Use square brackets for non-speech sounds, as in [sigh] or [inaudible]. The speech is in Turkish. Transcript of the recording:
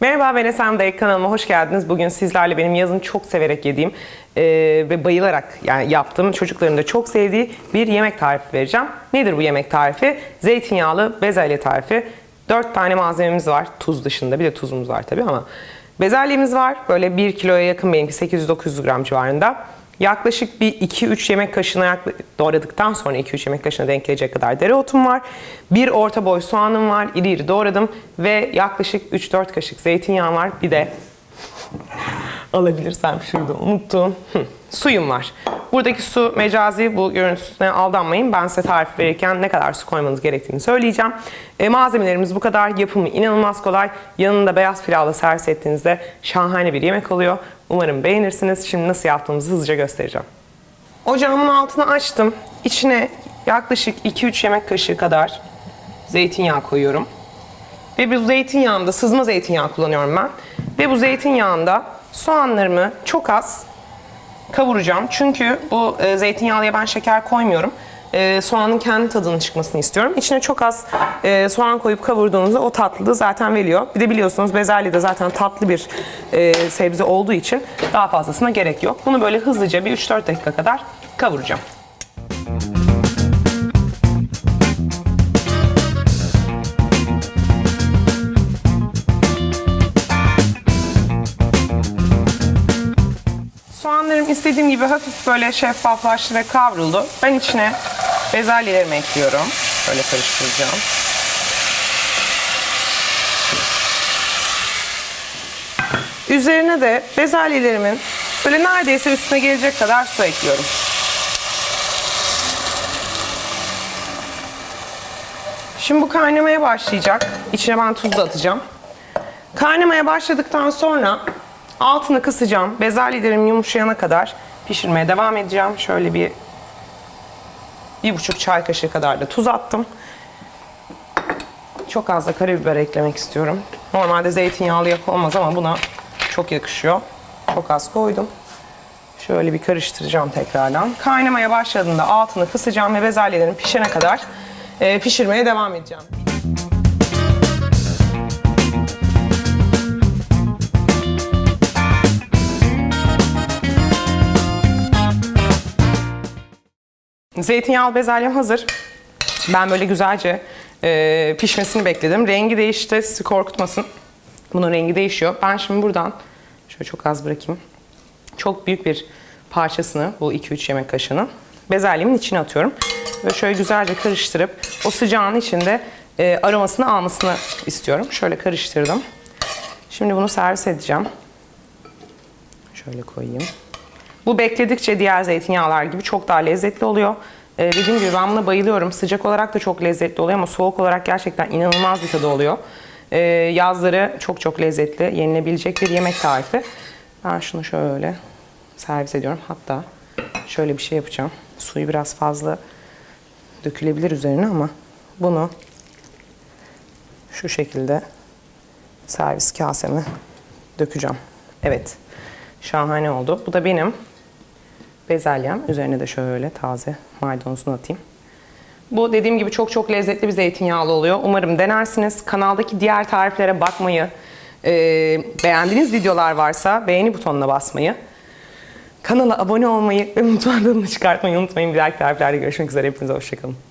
Merhaba ben Dayık kanalıma hoş geldiniz. Bugün sizlerle benim yazın çok severek yediğim eee, ve bayılarak yani yaptığım çocukların da çok sevdiği bir yemek tarifi vereceğim. Nedir bu yemek tarifi? Zeytinyağlı bezelye tarifi. 4 tane malzememiz var tuz dışında bir de tuzumuz var tabii ama. Bezelyemiz var böyle 1 kiloya yakın benimki 800-900 gram civarında. Yaklaşık bir 2-3 yemek kaşığına doğradıktan sonra 2-3 yemek kaşığına denk gelecek kadar dereotum var. Bir orta boy soğanım var. iri iri doğradım. Ve yaklaşık 3-4 kaşık zeytinyağım var. Bir de [laughs] alabilirsem şurada unuttum. Suyum var. Buradaki su mecazi bu görüntüsüne aldanmayın. Ben size tarif verirken ne kadar su koymanız gerektiğini söyleyeceğim. E, malzemelerimiz bu kadar. Yapımı inanılmaz kolay. Yanında beyaz pilavla servis ettiğinizde şahane bir yemek oluyor. Umarım beğenirsiniz. Şimdi nasıl yaptığımızı hızlıca göstereceğim. Ocağımın altını açtım. İçine yaklaşık 2-3 yemek kaşığı kadar zeytinyağı koyuyorum. Ve bu zeytinyağında sızma zeytinyağı kullanıyorum ben. Ve bu zeytinyağında soğanlarımı çok az kavuracağım. Çünkü bu e, zeytinyağlıya ben şeker koymuyorum. E, soğanın kendi tadının çıkmasını istiyorum. İçine çok az e, soğan koyup kavurduğunuzda o tatlılığı zaten veriyor. Bir de biliyorsunuz bezelye de zaten tatlı bir e, sebze olduğu için daha fazlasına gerek yok. Bunu böyle hızlıca bir 3-4 dakika kadar kavuracağım. Soğanlarım istediğim gibi hafif böyle şeffaflaştı ve kavruldu. Ben içine bezelyelerimi ekliyorum. Böyle karıştıracağım. Üzerine de bezelyelerimin böyle neredeyse üstüne gelecek kadar su ekliyorum. Şimdi bu kaynamaya başlayacak. İçine ben tuz da atacağım. Kaynamaya başladıktan sonra altını kısacağım. Bezelyelerim yumuşayana kadar pişirmeye devam edeceğim. Şöyle bir bir buçuk çay kaşığı kadar da tuz attım. Çok az da karabiber eklemek istiyorum. Normalde zeytinyağlı yak olmaz ama buna çok yakışıyor. Çok az koydum. Şöyle bir karıştıracağım tekrardan. Kaynamaya başladığında altını kısacağım ve bezelyelerim pişene kadar e, pişirmeye devam edeceğim. Zeytinyağlı bezelyem hazır. Ben böyle güzelce e, pişmesini bekledim. Rengi değişti, sizi korkutmasın. Bunun rengi değişiyor. Ben şimdi buradan şöyle çok az bırakayım. Çok büyük bir parçasını, bu 2-3 yemek kaşığını bezelyemin içine atıyorum. Ve şöyle güzelce karıştırıp o sıcağın içinde e, aromasını almasını istiyorum. Şöyle karıştırdım. Şimdi bunu servis edeceğim. Şöyle koyayım. Bu bekledikçe diğer zeytinyağlar gibi çok daha lezzetli oluyor. Ee, dediğim gibi ben buna bayılıyorum. Sıcak olarak da çok lezzetli oluyor ama soğuk olarak gerçekten inanılmaz bir tadı oluyor. Ee, yazları çok çok lezzetli, yenilebilecek bir yemek tarifi. Ben şunu şöyle servis ediyorum. Hatta şöyle bir şey yapacağım. Suyu biraz fazla dökülebilir üzerine ama bunu şu şekilde servis kaseme dökeceğim. Evet. Şahane oldu. Bu da benim bezelyem. Üzerine de şöyle taze maydanozunu atayım. Bu dediğim gibi çok çok lezzetli bir zeytinyağlı oluyor. Umarım denersiniz. Kanaldaki diğer tariflere bakmayı, e, beğendiğiniz videolar varsa beğeni butonuna basmayı, kanala abone olmayı ve mutfağın çıkartmayı unutmayın. Bir dahaki tariflerde görüşmek üzere. Hepinize hoşçakalın.